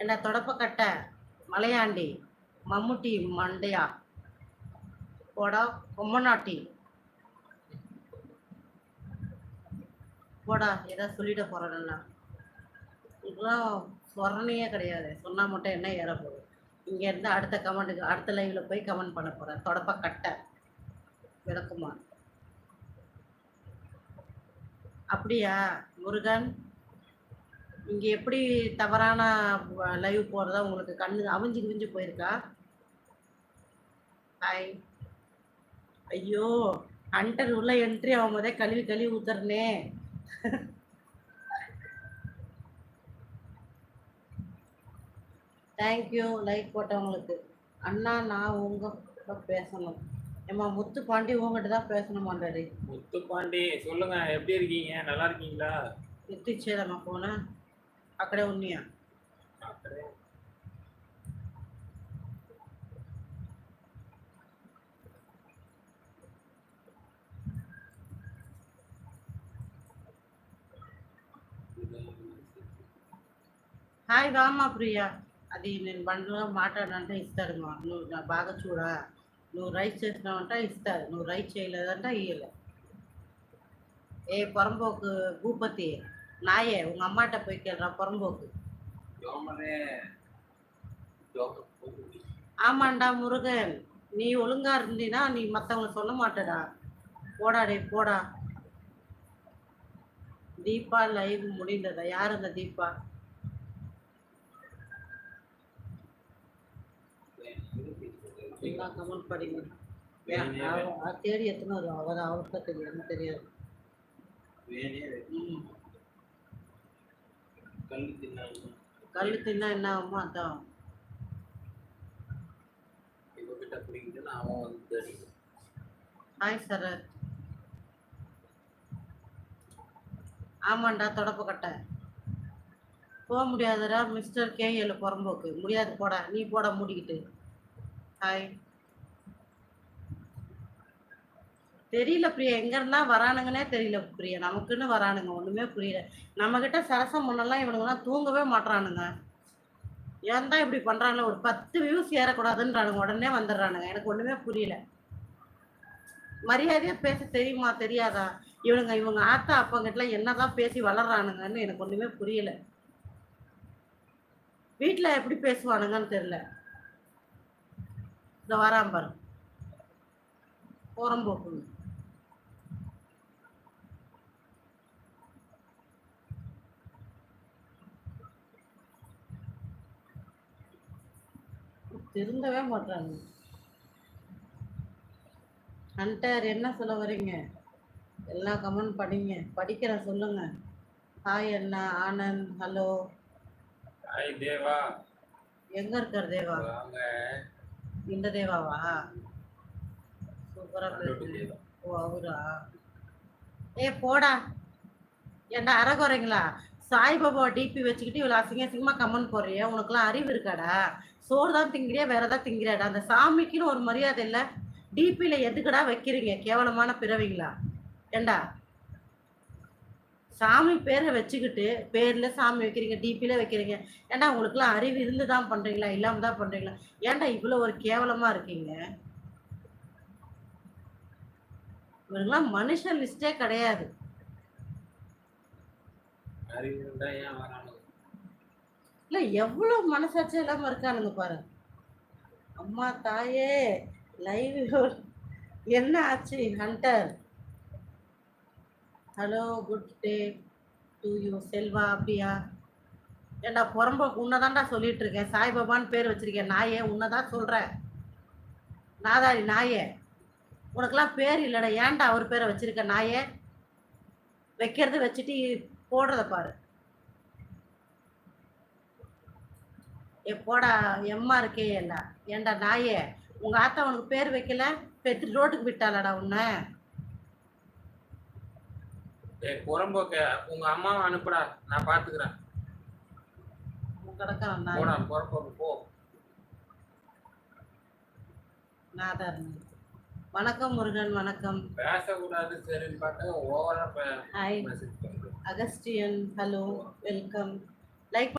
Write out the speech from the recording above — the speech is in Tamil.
என்ன தொடப்பக்கட்டை மலையாண்டி மம்முட்டி மண்டையா? போடா பொம்மநாட்டி. போடா ஏதாவது சொல்லிட போகிறேன்னா இதெல்லாம் சொரணையே கிடையாது. சொன்னால் மட்டும் என்ன ஏற போகுது? இங்கேருந்து அடுத்த கமெண்ட்டுக்கு அடுத்த லைவில் போய் கமெண்ட் பண்ண போகிறேன் தொடப்ப கட்டை. விளக்குமா அப்படியா முருகன்? இங்கே எப்படி தவறான லைவ் போகிறதா உங்களுக்கு கண்ணு அவிஞ்சு குவிஞ்சு போயிருக்கா? ஹாய் ஐயோ ஹண்டர் உள்ள என்ட்ரி ஆகும் போதே கழுவி கழுவி ஊத்துறனே. Thank you like போட்டவங்களுக்கு. அண்ணா நான் உங்க பேசணும். ஏமா முத்து பாண்டி உங்ககிட்ட தான் பேசணும் ஆல்ரெடி முத்து பாண்டி சொல்லுங்க. எப்படி இருக்கீங்க? நல்லா இருக்கீங்களா? எத்திச்சேதம்மா போனேன் అక్కడే ఉన్నాయా? హాయ్ రామ్మా ప్రియా. అది నేను బండిలో మాట్లాడాలంటే ఇస్తాడమ్మా నువ్వు నా బాగా చూడా. నువ్వు రైట్ చేసినావంటే ఇస్తాడు నువ్వు రైట్ చేయలేదంటే ఇయ్యలే. ఏ పొరంపోకు భూపతి. நாயே உங்க அம்மாட்ட போய் கேள்றா புறம்போக்கு. ஆமாண்டா முருகன் நீ ஒழுங்கா இருந்தீனா நீ மத்தவங்க சொல்ல மாட்டடா. போடா டேய் போடா. தீபா லைவ் முடிந்ததா? யார் அந்த தீபா? கமெண்ட் படிங்க. தேடி எத்தனை வரும் அவர் அவருக்கு எனக்கு தெரியாது. ம். கல்லு தின்னா என்ன ஆகுமோ அதான். ஹாய் சரத் ஆமாண்டா தொடப்பு கட்டை. போக முடியாதுடா மிஸ்டர் கேஎல் புறம்போக்கு. முடியாது போடா. நீ போட மூடிக்கிட்டு. ஹாய் தெரியல பிரியா. எங்க இருந்தா வரானுங்கன்னே தெரியல பிரியா. நமக்குன்னு வரானுங்க. ஒண்ணுமே புரியல. நம்ம கிட்ட சரசம் முன்னெல்லாம் இவனுங்கலாம் தூங்கவே மாட்றானுங்க. ஏன் தான் இப்படி பண்றாங்க ஒரு பத்து வியூஸ் ஏறக்கூடாதுன்றானுங்க. உடனே வந்துடுறானுங்க. எனக்கு ஒண்ணுமே புரியல. மரியாதையா பேச தெரியுமா? தெரியாதா? இவனுங்க இவங்க ஆத்தா அப்பங்கிட்ட என்னதான் பேசி வளர்றானுங்கன்னு எனக்கு ஒண்ணுமே புரியல. வீட்டுல எப்படி பேசுவானுங்கன்னு தெரியல. இந்த வராம்பரம். பாரு போறம்போக்குங்க திருந்தவே மாட்டாங்க ஹண்டர் என்ன சொல்ல வரீங்க? எல்லாம் கமெண்ட் படிங்க படிக்கிறேன் சொல்லுங்க. ஹாய் அண்ணா ஆனந்த் ஹலோ. ஹாய் தேவா. எங்க இருக்கார் தேவா? இந்த தேவாவா? சூப்பரா. ஓ அவரா? ஏ போடா. ஏன்டா அறகுறைங்களா சாய்பாபா டிபி வச்சுக்கிட்டு இவ்வளோ அசிங்க அசிங்கமா கமெண்ட் போடுறிய உனக்குலாம் அறிவு இருக்காடா? சோறு தான் திங்கிறியா வேற ஏதாவது திங்கிறாடா அந்த சாமிக்குன்னு ஒரு மரியாதை இல்லை. டிபியில் எதுக்குடா வைக்கிறீங்க? கேவலமான பிறவிங்களா? ஏண்டா? சாமி பேரை வச்சுக்கிட்டு பேர்ல சாமி வைக்கிறீங்க டிபியில வைக்கிறீங்க. ஏன்டா உங்களுக்குலாம் அறிவு இருந்து தான் பண்றீங்களா? இல்லாம தான் பண்றீங்களா? ஏன்டா இவ்வளோ ஒரு கேவலமா இருக்கீங்க? இவங்கெல்லாம் மனுஷன் லிஸ்டே கிடையாது அறிவு இருந்தா ஏன் வரானுங்க இல்ல எவ்வளவு மனசாட்சி இல்லாம இருக்கானுங்க பாரு அம்மா தாயே லைவ் என்ன ஆச்சு hunter hello good day to you Selva அப்படியா ஏண்டா புறம்ப உன்னதான்டா சொல்லிட்டு இருக்கேன். சாய்பாபான்னு பேர் வச்சிருக்கேன். நாயே உன்னதான் சொல்கிறேன் நாதாரி நாயே. உனக்கெல்லாம் பேர் இல்லைடா. ஏன்டா அவர் பேரை வச்சிருக்க நாயே? வைக்கிறது வச்சுட்டு போடுறத பாரு. ஏ போடா எம்மா இருக்கே ஏண்டா ஏண்டா நாயே உங்க ஆத்தா உனக்கு பேர் வைக்கல? பெத்து ரோட்டுக்கு விட்டாளடா உன்னை. புறம்போக்க உங்க அம்மாவை அனுப்புடா நான் பாத்துக்கிறேன். நான் புறம்போக்கு போ. நாதான் வணக்கம் முருகன் வணக்கம். பேசக்கூடாது சரின்னு பார்த்தா ஓவரா ஹாய் மெசேஜ் பண்ணுறேன் அகஸ்டியன் ஹலோ வெல்கம் லைக்